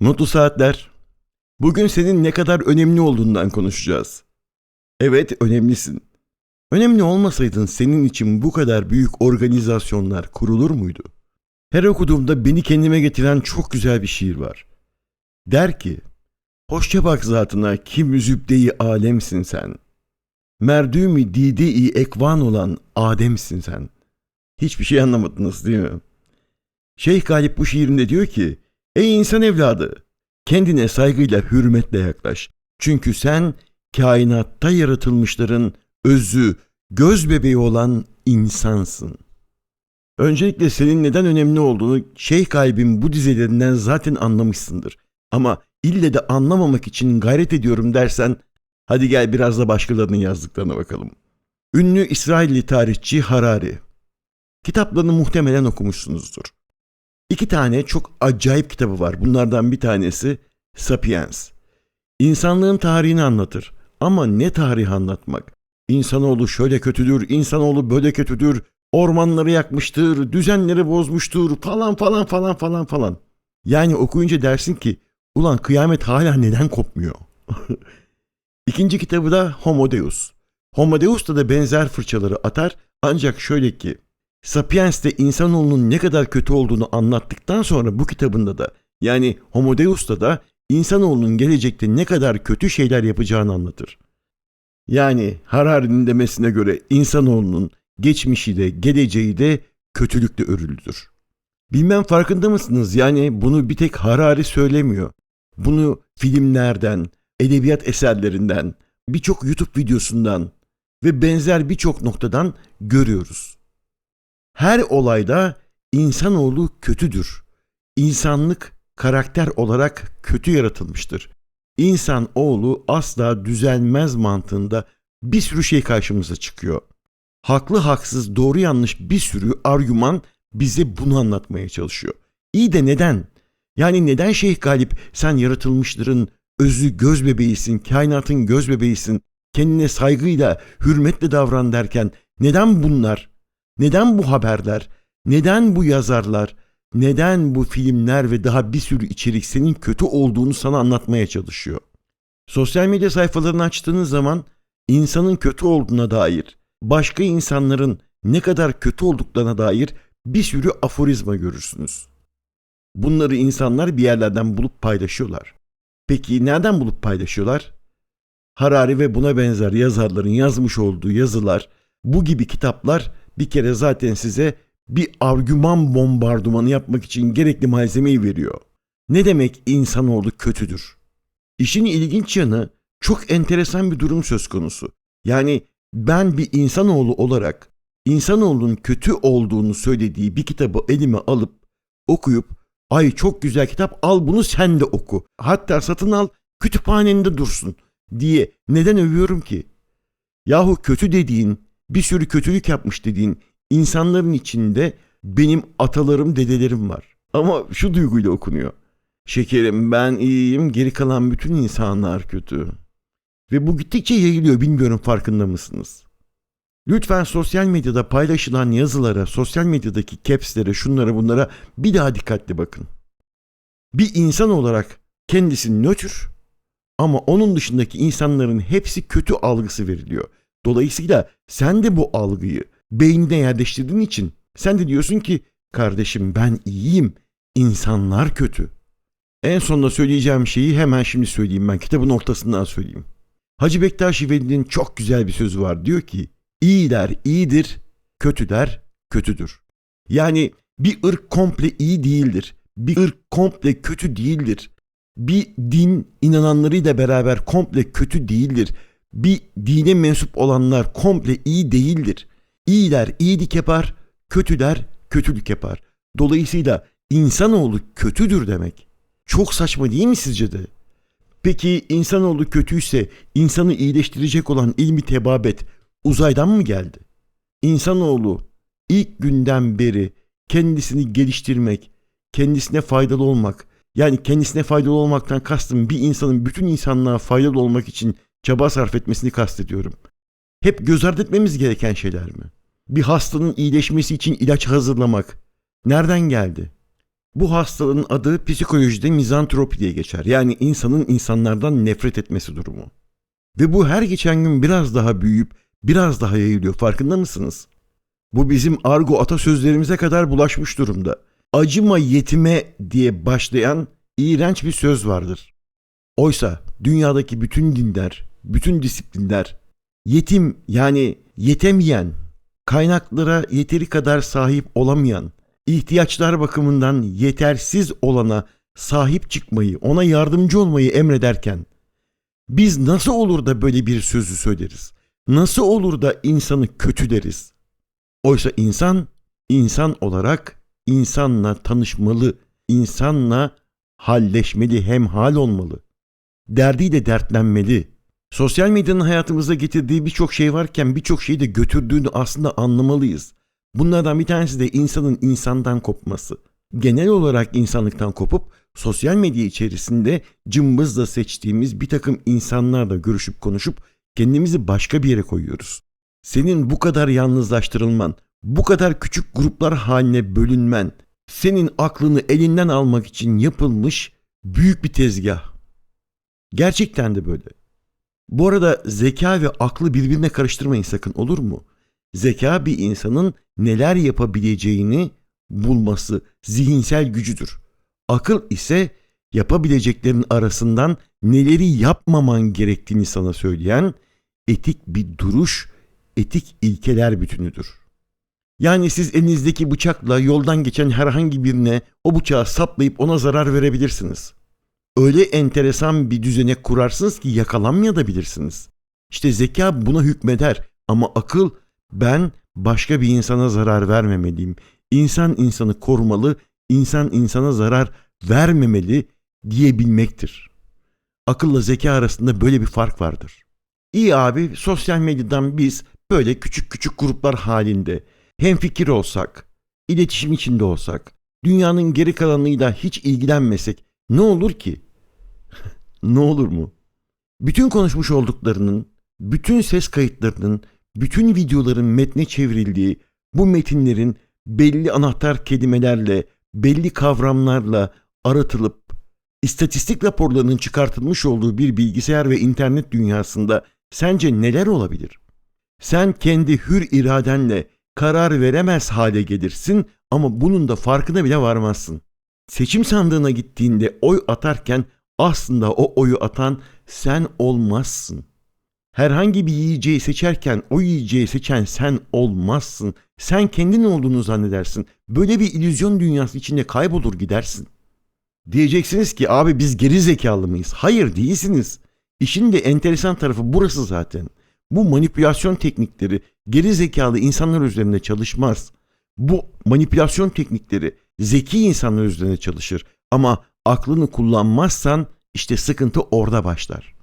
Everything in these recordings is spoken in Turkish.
Mutlu saatler. Bugün senin ne kadar önemli olduğundan konuşacağız. Evet, önemlisin. Önemli olmasaydın senin için bu kadar büyük organizasyonlar kurulur muydu? Her okuduğumda beni kendime getiren çok güzel bir şiir var. Der ki, Hoşça bak zatına kim zübdeyi alemsin sen. Merdümi didi-i ekvan olan Adem'sin sen. Hiçbir şey anlamadınız değil mi? Şeyh Galip bu şiirinde diyor ki, Ey insan evladı! Kendine saygıyla, hürmetle yaklaş. Çünkü sen kainatta yaratılmışların özü, göz bebeği olan insansın. Öncelikle senin neden önemli olduğunu Şeyh Galip'in bu dizelerinden zaten anlamışsındır. Ama ille de anlamamak için gayret ediyorum dersen, hadi gel biraz da başkalarının yazdıklarına bakalım. Ünlü İsrailli tarihçi Harari. Kitaplarını muhtemelen okumuşsunuzdur. İki tane çok acayip kitabı var. Bunlardan bir tanesi Sapiens. İnsanlığın tarihini anlatır. Ama ne tarih anlatmak? İnsanoğlu şöyle kötüdür, insanoğlu böyle kötüdür, ormanları yakmıştır, düzenleri bozmuştur falan falan falan falan falan. Yani okuyunca dersin ki, ulan kıyamet hala neden kopmuyor? İkinci kitabı da Homo Deus. Homo Deus da da benzer fırçaları atar ancak şöyle ki, Sapiens'te insanoğlunun ne kadar kötü olduğunu anlattıktan sonra bu kitabında da yani Homo Deus'ta da insanoğlunun gelecekte ne kadar kötü şeyler yapacağını anlatır. Yani Harari'nin demesine göre insanoğlunun geçmişi de geleceği de kötülükle örülüdür. Bilmem farkında mısınız? Yani bunu bir tek Harari söylemiyor. Bunu filmlerden, edebiyat eserlerinden, birçok YouTube videosundan ve benzer birçok noktadan görüyoruz. Her olayda insanoğlu kötüdür. İnsanlık karakter olarak kötü yaratılmıştır. İnsan oğlu asla düzelmez mantığında bir sürü şey karşımıza çıkıyor. Haklı haksız doğru yanlış bir sürü argüman bize bunu anlatmaya çalışıyor. İyi de neden? Yani neden Şeyh Galip sen yaratılmışların özü göz bebeğisin, kainatın göz bebeğisin, kendine saygıyla, hürmetle davran derken neden bunlar neden bu haberler? Neden bu yazarlar? Neden bu filmler ve daha bir sürü içerik senin kötü olduğunu sana anlatmaya çalışıyor? Sosyal medya sayfalarını açtığınız zaman insanın kötü olduğuna dair, başka insanların ne kadar kötü olduklarına dair bir sürü aforizma görürsünüz. Bunları insanlar bir yerlerden bulup paylaşıyorlar. Peki nereden bulup paylaşıyorlar? Harari ve buna benzer yazarların yazmış olduğu yazılar, bu gibi kitaplar bir kere zaten size bir argüman bombardımanı yapmak için gerekli malzemeyi veriyor. Ne demek insanoğlu kötüdür? İşin ilginç yanı çok enteresan bir durum söz konusu. Yani ben bir insanoğlu olarak insanoğlunun kötü olduğunu söylediği bir kitabı elime alıp okuyup ay çok güzel kitap al bunu sen de oku. Hatta satın al kütüphanende dursun diye neden övüyorum ki? Yahu kötü dediğin bir sürü kötülük yapmış dediğin insanların içinde benim atalarım, dedelerim var. Ama şu duyguyla okunuyor. Şekerim ben iyiyim, geri kalan bütün insanlar kötü. Ve bu gittikçe yayılıyor, bilmiyorum farkında mısınız? Lütfen sosyal medyada paylaşılan yazılara, sosyal medyadaki capslere, şunlara bunlara bir daha dikkatli bakın. Bir insan olarak kendisi nötr ama onun dışındaki insanların hepsi kötü algısı veriliyor. Dolayısıyla sen de bu algıyı beynine yerleştirdiğin için sen de diyorsun ki kardeşim ben iyiyim, insanlar kötü. En sonunda söyleyeceğim şeyi hemen şimdi söyleyeyim ben kitabın ortasından söyleyeyim. Hacı Bektaş Veli'nin çok güzel bir sözü var. Diyor ki iyiler iyidir, kötüler kötüdür. Yani bir ırk komple iyi değildir. Bir ırk komple kötü değildir. Bir din inananlarıyla beraber komple kötü değildir bir dine mensup olanlar komple iyi değildir. İyiler iyilik yapar, kötüler kötülük yapar. Dolayısıyla insanoğlu kötüdür demek. Çok saçma değil mi sizce de? Peki insanoğlu kötüyse insanı iyileştirecek olan ilmi tebabet uzaydan mı geldi? İnsanoğlu ilk günden beri kendisini geliştirmek, kendisine faydalı olmak, yani kendisine faydalı olmaktan kastım bir insanın bütün insanlığa faydalı olmak için çaba sarf etmesini kastediyorum. Hep göz ardı etmemiz gereken şeyler mi? Bir hastanın iyileşmesi için ilaç hazırlamak nereden geldi? Bu hastalığın adı psikolojide mizantropi diye geçer. Yani insanın insanlardan nefret etmesi durumu. Ve bu her geçen gün biraz daha büyüyüp biraz daha yayılıyor. Farkında mısınız? Bu bizim argo atasözlerimize kadar bulaşmış durumda. Acıma yetime diye başlayan iğrenç bir söz vardır. Oysa dünyadaki bütün dinler, bütün disiplinler yetim yani yetemeyen, kaynaklara yeteri kadar sahip olamayan, ihtiyaçlar bakımından yetersiz olana sahip çıkmayı, ona yardımcı olmayı emrederken biz nasıl olur da böyle bir sözü söyleriz? Nasıl olur da insanı kötü deriz? Oysa insan insan olarak insanla tanışmalı, insanla halleşmeli, hemhal olmalı. Derdiyle dertlenmeli. Sosyal medyanın hayatımıza getirdiği birçok şey varken birçok şeyi de götürdüğünü aslında anlamalıyız. Bunlardan bir tanesi de insanın insandan kopması. Genel olarak insanlıktan kopup sosyal medya içerisinde cımbızla seçtiğimiz bir takım insanlarla görüşüp konuşup kendimizi başka bir yere koyuyoruz. Senin bu kadar yalnızlaştırılman, bu kadar küçük gruplar haline bölünmen, senin aklını elinden almak için yapılmış büyük bir tezgah. Gerçekten de böyle. Bu arada zeka ve aklı birbirine karıştırmayın sakın olur mu? Zeka bir insanın neler yapabileceğini bulması, zihinsel gücüdür. Akıl ise yapabileceklerin arasından neleri yapmaman gerektiğini sana söyleyen etik bir duruş, etik ilkeler bütünüdür. Yani siz elinizdeki bıçakla yoldan geçen herhangi birine o bıçağı saplayıp ona zarar verebilirsiniz. Öyle enteresan bir düzenek kurarsınız ki yakalanmayabilirsiniz. İşte zeka buna hükmeder ama akıl ben başka bir insana zarar vermemeliyim. İnsan insanı korumalı, insan insana zarar vermemeli diyebilmektir. Akılla zeka arasında böyle bir fark vardır. İyi abi sosyal medyadan biz böyle küçük küçük gruplar halinde hem fikir olsak, iletişim içinde olsak, dünyanın geri kalanıyla hiç ilgilenmesek ne olur ki? Ne olur mu? Bütün konuşmuş olduklarının, bütün ses kayıtlarının, bütün videoların metne çevrildiği, bu metinlerin belli anahtar kelimelerle, belli kavramlarla aratılıp istatistik raporlarının çıkartılmış olduğu bir bilgisayar ve internet dünyasında sence neler olabilir? Sen kendi hür iradenle karar veremez hale gelirsin ama bunun da farkına bile varmazsın. Seçim sandığına gittiğinde oy atarken aslında o oyu atan sen olmazsın. Herhangi bir yiyeceği seçerken o yiyeceği seçen sen olmazsın. Sen kendin olduğunu zannedersin. Böyle bir illüzyon dünyası içinde kaybolur gidersin. Diyeceksiniz ki abi biz geri zekalı mıyız? Hayır değilsiniz. İşin de enteresan tarafı burası zaten. Bu manipülasyon teknikleri geri zekalı insanlar üzerinde çalışmaz. Bu manipülasyon teknikleri zeki insanlar üzerinde çalışır. Ama aklını kullanmazsan işte sıkıntı orada başlar.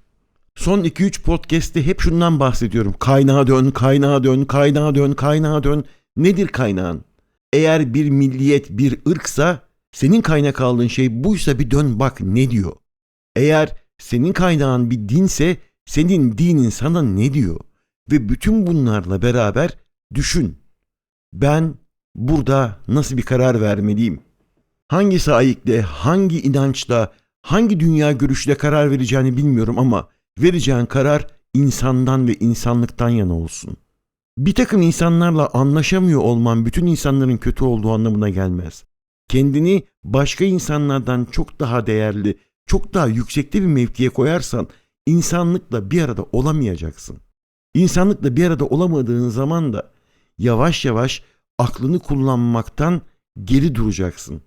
Son 2-3 podcast'te hep şundan bahsediyorum. Kaynağa dön, kaynağa dön, kaynağa dön, kaynağa dön. Nedir kaynağın? Eğer bir milliyet, bir ırksa senin kaynak aldığın şey buysa bir dön bak ne diyor. Eğer senin kaynağın bir dinse senin dinin sana ne diyor? Ve bütün bunlarla beraber düşün. Ben burada nasıl bir karar vermeliyim? Hangi sahikle, hangi inançla, hangi dünya görüşle karar vereceğini bilmiyorum ama vereceğin karar insandan ve insanlıktan yana olsun. Bir takım insanlarla anlaşamıyor olman bütün insanların kötü olduğu anlamına gelmez. Kendini başka insanlardan çok daha değerli, çok daha yüksekte bir mevkiye koyarsan insanlıkla bir arada olamayacaksın. İnsanlıkla bir arada olamadığın zaman da yavaş yavaş aklını kullanmaktan geri duracaksın.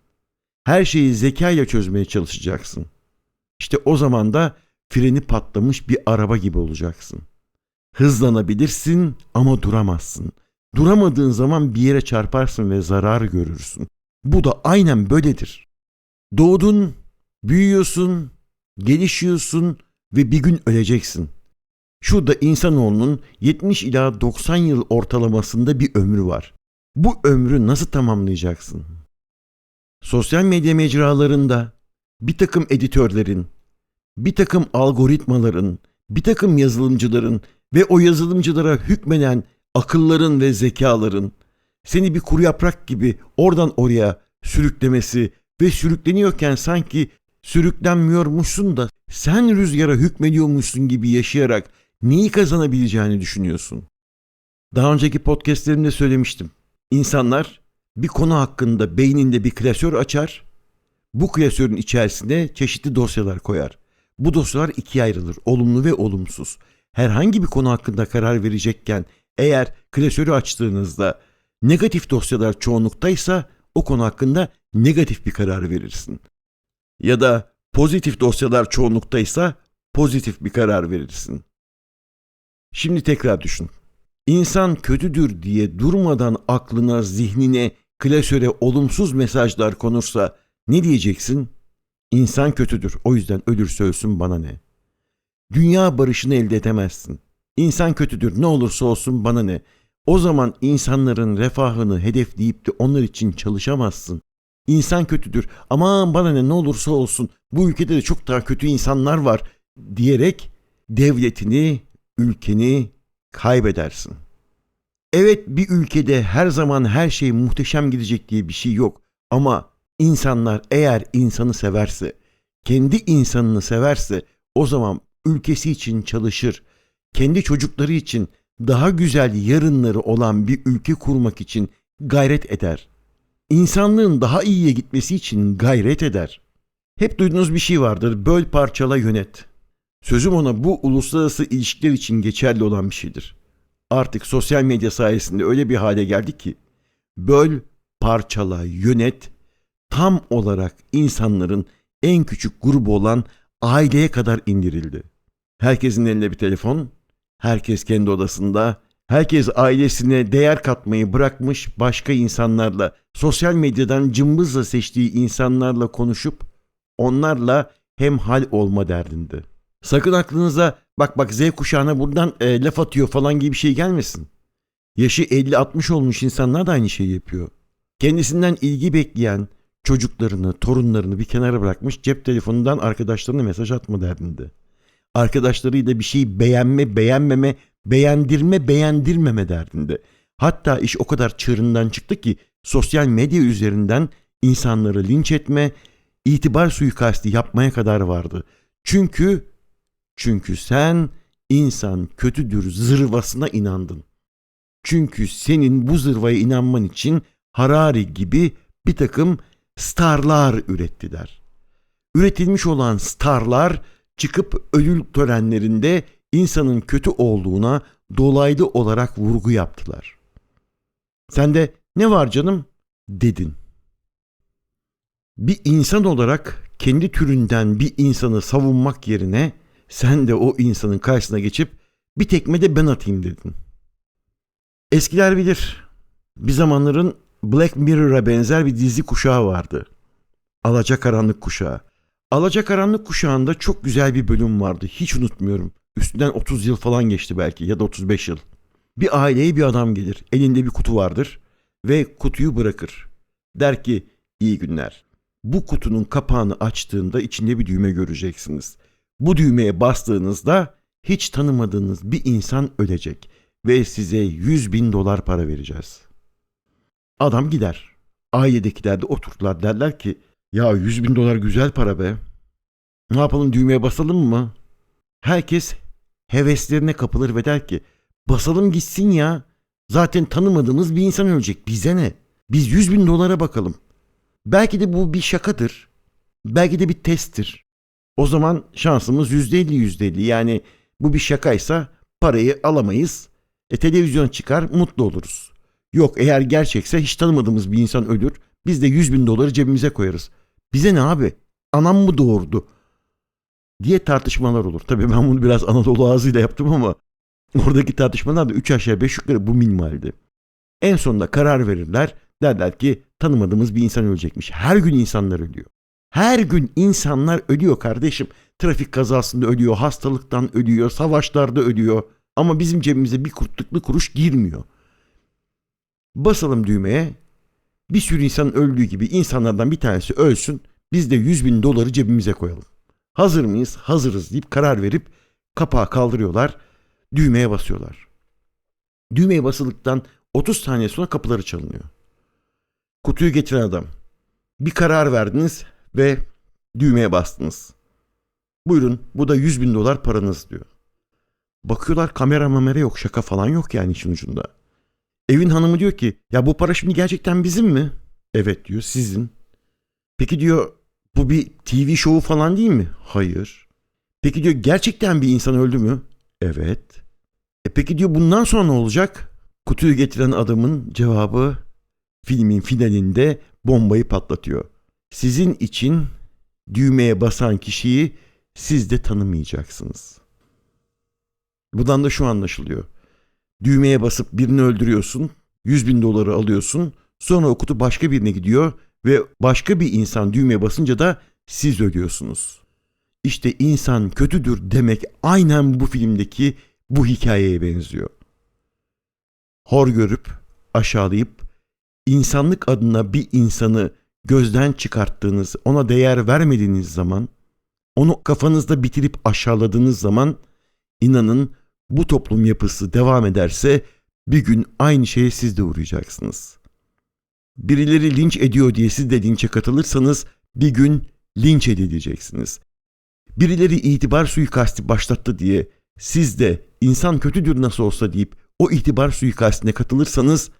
Her şeyi zekayla çözmeye çalışacaksın. İşte o zaman da freni patlamış bir araba gibi olacaksın. Hızlanabilirsin ama duramazsın. Duramadığın zaman bir yere çarparsın ve zarar görürsün. Bu da aynen böyledir. Doğdun, büyüyorsun, gelişiyorsun ve bir gün öleceksin. Şurada insanoğlunun 70 ila 90 yıl ortalamasında bir ömrü var. Bu ömrü nasıl tamamlayacaksın? Sosyal medya mecralarında bir takım editörlerin, bir takım algoritmaların, bir takım yazılımcıların ve o yazılımcılara hükmeden akılların ve zekaların seni bir kuru yaprak gibi oradan oraya sürüklemesi ve sürükleniyorken sanki sürüklenmiyormuşsun da sen rüzgara hükmediyormuşsun gibi yaşayarak neyi kazanabileceğini düşünüyorsun? Daha önceki podcastlerimde söylemiştim. İnsanlar bir konu hakkında beyninde bir klasör açar. Bu klasörün içerisine çeşitli dosyalar koyar. Bu dosyalar ikiye ayrılır. Olumlu ve olumsuz. Herhangi bir konu hakkında karar verecekken eğer klasörü açtığınızda negatif dosyalar çoğunluktaysa o konu hakkında negatif bir karar verirsin. Ya da pozitif dosyalar çoğunluktaysa pozitif bir karar verirsin. Şimdi tekrar düşün. İnsan kötüdür diye durmadan aklına, zihnine, klasöre olumsuz mesajlar konursa ne diyeceksin? İnsan kötüdür. O yüzden ölürse ölsün bana ne? Dünya barışını elde edemezsin. İnsan kötüdür. Ne olursa olsun bana ne? O zaman insanların refahını hedefleyip de onlar için çalışamazsın. İnsan kötüdür. Aman bana ne ne olursa olsun. Bu ülkede de çok daha kötü insanlar var diyerek devletini, ülkeni kaybedersin. Evet bir ülkede her zaman her şey muhteşem gidecek diye bir şey yok. Ama insanlar eğer insanı severse, kendi insanını severse o zaman ülkesi için çalışır. Kendi çocukları için daha güzel yarınları olan bir ülke kurmak için gayret eder. İnsanlığın daha iyiye gitmesi için gayret eder. Hep duyduğunuz bir şey vardır. Böl parçala yönet. Sözüm ona bu uluslararası ilişkiler için geçerli olan bir şeydir. Artık sosyal medya sayesinde öyle bir hale geldik ki böl, parçala, yönet tam olarak insanların en küçük grubu olan aileye kadar indirildi. Herkesin elinde bir telefon, herkes kendi odasında, herkes ailesine değer katmayı bırakmış başka insanlarla, sosyal medyadan cımbızla seçtiği insanlarla konuşup onlarla hemhal olma derdinde. Sakın aklınıza bak bak Z kuşağına buradan e, laf atıyor falan gibi bir şey gelmesin. Yaşı 50-60 olmuş insanlar da aynı şeyi yapıyor. Kendisinden ilgi bekleyen çocuklarını, torunlarını bir kenara bırakmış cep telefonundan arkadaşlarına mesaj atma derdinde. Arkadaşlarıyla bir şeyi beğenme, beğenmeme, beğendirme, beğendirmeme derdinde. Hatta iş o kadar çığırından çıktı ki sosyal medya üzerinden insanları linç etme, itibar suikasti yapmaya kadar vardı. Çünkü çünkü sen insan kötüdür zırvasına inandın. Çünkü senin bu zırvaya inanman için Harari gibi bir takım starlar ürettiler. Üretilmiş olan starlar çıkıp ödül törenlerinde insanın kötü olduğuna dolaylı olarak vurgu yaptılar. Sen de ne var canım dedin. Bir insan olarak kendi türünden bir insanı savunmak yerine sen de o insanın karşısına geçip bir tekme de ben atayım dedin. Eskiler bilir. Bir zamanların Black Mirror'a benzer bir dizi kuşağı vardı. Alacakaranlık kuşağı. Alacakaranlık kuşağında çok güzel bir bölüm vardı. Hiç unutmuyorum. Üstünden 30 yıl falan geçti belki ya da 35 yıl. Bir aileye bir adam gelir. Elinde bir kutu vardır ve kutuyu bırakır. Der ki iyi günler. Bu kutunun kapağını açtığında içinde bir düğme göreceksiniz. Bu düğmeye bastığınızda hiç tanımadığınız bir insan ölecek ve size 100 bin dolar para vereceğiz. Adam gider. Ailedekiler de oturttular derler ki ya 100 bin dolar güzel para be. Ne yapalım düğmeye basalım mı? Herkes heveslerine kapılır ve der ki basalım gitsin ya. Zaten tanımadığımız bir insan ölecek bize ne? Biz 100 bin dolara bakalım. Belki de bu bir şakadır. Belki de bir testtir. O zaman şansımız %50 %50 yani bu bir şakaysa parayı alamayız. E televizyon çıkar mutlu oluruz. Yok eğer gerçekse hiç tanımadığımız bir insan ölür. Biz de 100 bin doları cebimize koyarız. Bize ne abi? Anam mı doğurdu? Diye tartışmalar olur. Tabii ben bunu biraz Anadolu ağzıyla yaptım ama oradaki tartışmalar da 3 aşağı 5 yukarı bu minvaldi. En sonunda karar verirler. Derler ki tanımadığımız bir insan ölecekmiş. Her gün insanlar ölüyor. Her gün insanlar ölüyor kardeşim. Trafik kazasında ölüyor, hastalıktan ölüyor, savaşlarda ölüyor. Ama bizim cebimize bir kurtluklu kuruş girmiyor. Basalım düğmeye. Bir sürü insan öldüğü gibi insanlardan bir tanesi ölsün. Biz de 100 bin doları cebimize koyalım. Hazır mıyız? Hazırız deyip karar verip kapağı kaldırıyorlar. Düğmeye basıyorlar. Düğmeye basıldıktan 30 saniye sonra kapıları çalınıyor. Kutuyu getiren adam. Bir karar verdiniz ve düğmeye bastınız. Buyurun bu da 100 bin dolar paranız diyor. Bakıyorlar kamera mamera yok şaka falan yok yani işin ucunda. Evin hanımı diyor ki ya bu para şimdi gerçekten bizim mi? Evet diyor sizin. Peki diyor bu bir TV şovu falan değil mi? Hayır. Peki diyor gerçekten bir insan öldü mü? Evet. E peki diyor bundan sonra ne olacak? Kutuyu getiren adamın cevabı filmin finalinde bombayı patlatıyor. Sizin için düğmeye basan kişiyi siz de tanımayacaksınız. Buradan da şu anlaşılıyor. Düğmeye basıp birini öldürüyorsun, 100 bin doları alıyorsun, sonra o başka birine gidiyor ve başka bir insan düğmeye basınca da siz ölüyorsunuz. İşte insan kötüdür demek aynen bu filmdeki bu hikayeye benziyor. Hor görüp, aşağılayıp, insanlık adına bir insanı gözden çıkarttığınız, ona değer vermediğiniz zaman, onu kafanızda bitirip aşağıladığınız zaman inanın bu toplum yapısı devam ederse bir gün aynı şeye siz de uğrayacaksınız. Birileri linç ediyor diye siz de linçe katılırsanız bir gün linç edileceksiniz. Birileri itibar suikasti başlattı diye siz de insan kötüdür nasıl olsa deyip o itibar suikastine katılırsanız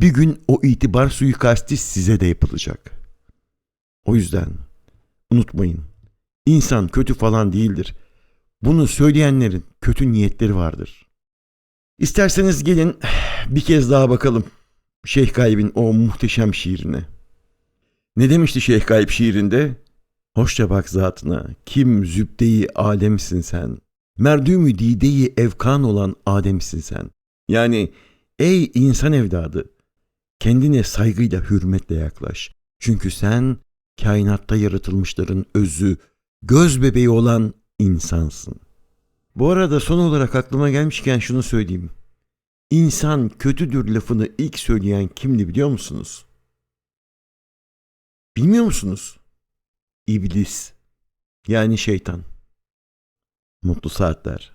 bir gün o itibar suikasti size de yapılacak. O yüzden unutmayın. İnsan kötü falan değildir. Bunu söyleyenlerin kötü niyetleri vardır. İsterseniz gelin bir kez daha bakalım Şeyh Galip'in o muhteşem şiirine. Ne demişti Şeyh Galip şiirinde? Hoşça bak zatına, kim zübdeyi alemsin sen. Merdümü dideyi evkan olan Adem'sin sen. Yani ey insan evladı, kendine saygıyla hürmetle yaklaş. Çünkü sen kainatta yaratılmışların özü, göz bebeği olan insansın. Bu arada son olarak aklıma gelmişken şunu söyleyeyim. İnsan kötüdür lafını ilk söyleyen kimdi biliyor musunuz? Bilmiyor musunuz? İblis. Yani şeytan. Mutlu saatler.